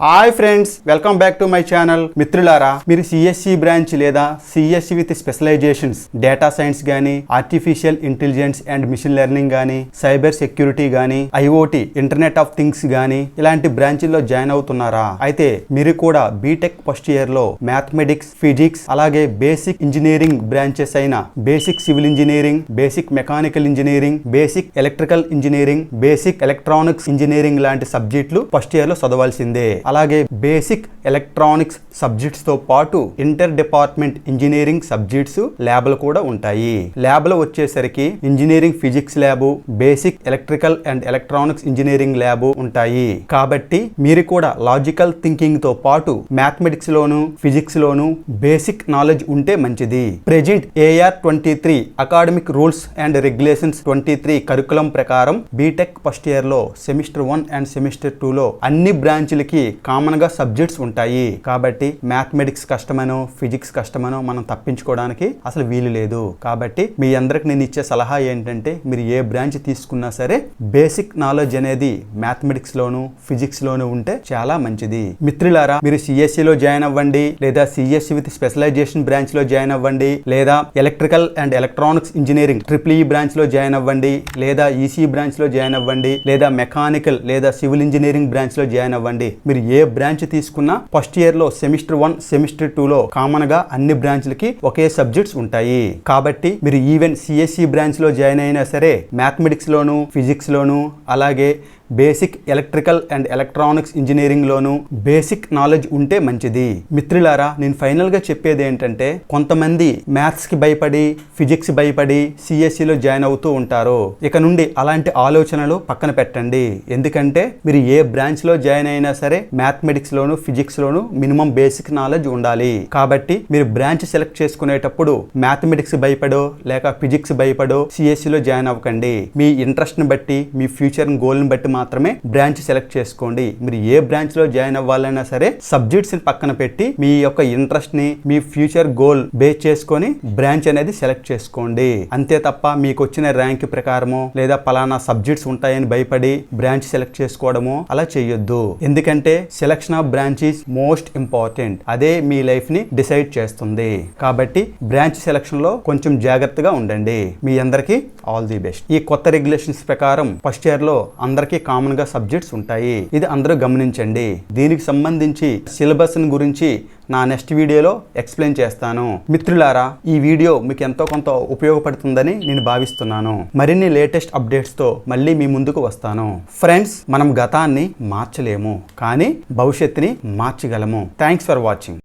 Hi friends welcome back to my channel మిత్రులారా మీరు CSC branch లేదా CSC with specialisations data science కానీ artificial intelligence and machine learning కానీ cyber security కానీ IoT internet of things కానీ ఇలాంటి బ్రాంచ్ల్లో జాయిన్ అవుతున్నారా? అయితే మీరు కూడా బీటెక్ ఫస్ట్ ఇయర్లో మ్యాథమెటిక్స్ ఫిజిక్స్ అలాగే బేసిక్ ఇంజనీరింగ్ బ్రాంచెస్ అయిన basic civil engineering basic mechanical engineering basic electrical engineering basic electronics engineering లాంటి సబ్జెక్టులు ఫస్ట్ ఇయర్లో చదవాల్సిందే. అలాగే బేసిక్ ఎలక్ట్రానిక్స్ సబ్జెక్ట్స్తో పాటు ఇంటర్ డిపార్ట్మెంట్ ఇంజనీరింగ్ సబ్జెక్ట్స్ ల్యాబ్లు కూడా ఉంటాయి. ల్యాబ్లు వచ్చేసరికి engineering physics lab basic electrical and electronics engineering lab ఉంటాయి. కాబట్టి మీరు కూడా లాజికల్ థింకింగ్తో పాటు మ్యాథమెటిక్స్ లోను ఫిజిక్స్ లోను బేసిక్ నాలెడ్జ్ ఉంటే మంచిది. Present AR twenty three academic rules and regulations twenty three curriculum ప్రకారం బీటెక్ ఫస్ట్ ఇయర్లో semester one and semester two లో అన్ని బ్రాంచ్లకి కామన్గా సబ్జెక్ట్స్ ఉంటాయి. కాబట్టి మ్యాథమెటిక్స్ కష్టమనో ఫిజిక్స్ కష్టమనో మనం తప్పించుకోవడానికి అసలు వీలు లేదు. కాబట్టి మీ అందరికి నేను ఇచ్చే సలహా ఏంటంటే మీరు ఏ బ్రాంచ్ తీసుకున్నా సరే బేసిక్ నాలెడ్జ్ అనేది మ్యాథమెటిక్స్ లోను ఫిజిక్స్ లోను ఉంటే చాలా మంచిది. మిత్రులారా మీరు సిఎస్సిలో జాయిన్ అవ్వండి లేదా సిఎస్సి విత్ స్పెషలైజేషన్ బ్రాంచ్లో జాయిన్ అవ్వండి లేదా electrical and electronics engineering triple E బ్రాంచ్లో జాయిన్ అవ్వండి లేదా ఈసీ బ్రాంచ్ e లో జాయిన్ అవ్వండి లేదా మెకానికల్ లేదా సివిల్ ఇంజనీరింగ్ బ్రాంచ్లో జాయిన్ అవ్వండి. మీరు ఏ బ్రాంచ్ తీసుకున్నా ఫస్ట్ ఇయర్లో సెమిస్టర్ వన్ సెమిస్టర్ టూ లో కామన్గా అన్ని బ్రాంచ్లకి ఒకే సబ్జెక్ట్స్ ఉంటాయి. కాబట్టి మీరు ఈవెన్ సిఎస్సి బ్రాంచ్లో జాయిన్ అయినా సరే మ్యాథమెటిక్స్ లోను ఫిజిక్స్ లోను అలాగే బేసిక్ ఎలక్ట్రికల్ అండ్ ఎలక్ట్రానిక్స్ ఇంజనీరింగ్లోనూ బేసిక్ నాలెడ్జ్ ఉంటే మంచిది. మిత్రులారా నేను ఫైనల్గా చెప్పేది ఏంటంటే కొంతమంది మ్యాథ్స్కి భయపడి ఫిజిక్స్ భయపడి సిఎస్సిలో జాయిన్ అవుతూ ఉంటారు. ఇక నుండి అలాంటి ఆలోచనలు పక్కన పెట్టండి. ఎందుకంటే మీరు ఏ బ్రాంచ్లో జాయిన్ అయినా సరే మ్యాథమెటిక్స్లోను ఫిజిక్స్లోను మినిమం బేసిక్ నాలెడ్జ్ ఉండాలి. కాబట్టి మీరు బ్రాంచ్ సెలెక్ట్ చేసుకునేటప్పుడు మ్యాథమెటిక్స్ భయపడో లేక ఫిజిక్స్ భయపడో సిఎస్సిలో జాయిన్ అవ్వకండి. మీ ఇంట్రెస్ట్ని బట్టి మీ ఫ్యూచర్ గోల్ని బట్టి మాత్రం మాత్రమే బ్రాంచ్ సెలెక్ట్ చేసుకోండి. మీరు ఏ బ్రాంచ్లో జాయిన్ అవ్వాలన్నా సరే సబ్జెక్ట్స్ని పక్కన పెట్టి మీ యొక్క ఇంట్రెస్ట్ని మీ ఫ్యూచర్ గోల్ బేస్ చేసుకొని బ్రాంచ్ అనేది సెలెక్ట్ చేసుకోండి. అంతే తప్ప మీకు వచ్చిన ర్యాంక్ ప్రకారము లేదా పలానా సబ్జెక్ట్స్ ఉంటాయని భయపడి బ్రాంచ్ సెలెక్ట్ చేసుకోవడము అలా చేయొద్దు. ఎందుకంటే selection of branch is most important. అదే మీ లైఫ్ని డిసైడ్ చేస్తుంది. కాబట్టి బ్రాంచ్ సెలక్షన్లో కొంచెం జాగ్రత్తగా ఉండండి. మీ అందరికీ ఆల్ ది బెస్ట్ ఈ కొత్త రెగ్యులేషన్స్ ప్రకారం ఫస్ట్ ఇయర్లో అందరికీ కామన్గా సబ్జెక్ట్స్ ఉంటాయి. ఇది అందరూ గమనించండి. దీనికి సంబంధించి సిలబస్ గురించి నా నెక్స్ట్ వీడియోలో ఎక్స్ప్లెయిన్ చేస్తాను. మిత్రులారా ఈ వీడియో మీకు ఎంతో కొంత ఉపయోగపడుతుందని నేను భావిస్తున్నాను. మరిన్ని లేటెస్ట్ అప్డేట్స్తో మళ్ళీ మీ ముందుకు వస్తాను. ఫ్రెండ్స్ మనం గతాన్ని మార్చలేము. కానీ భవిష్యత్తుని మార్చగలము. Thanks for watching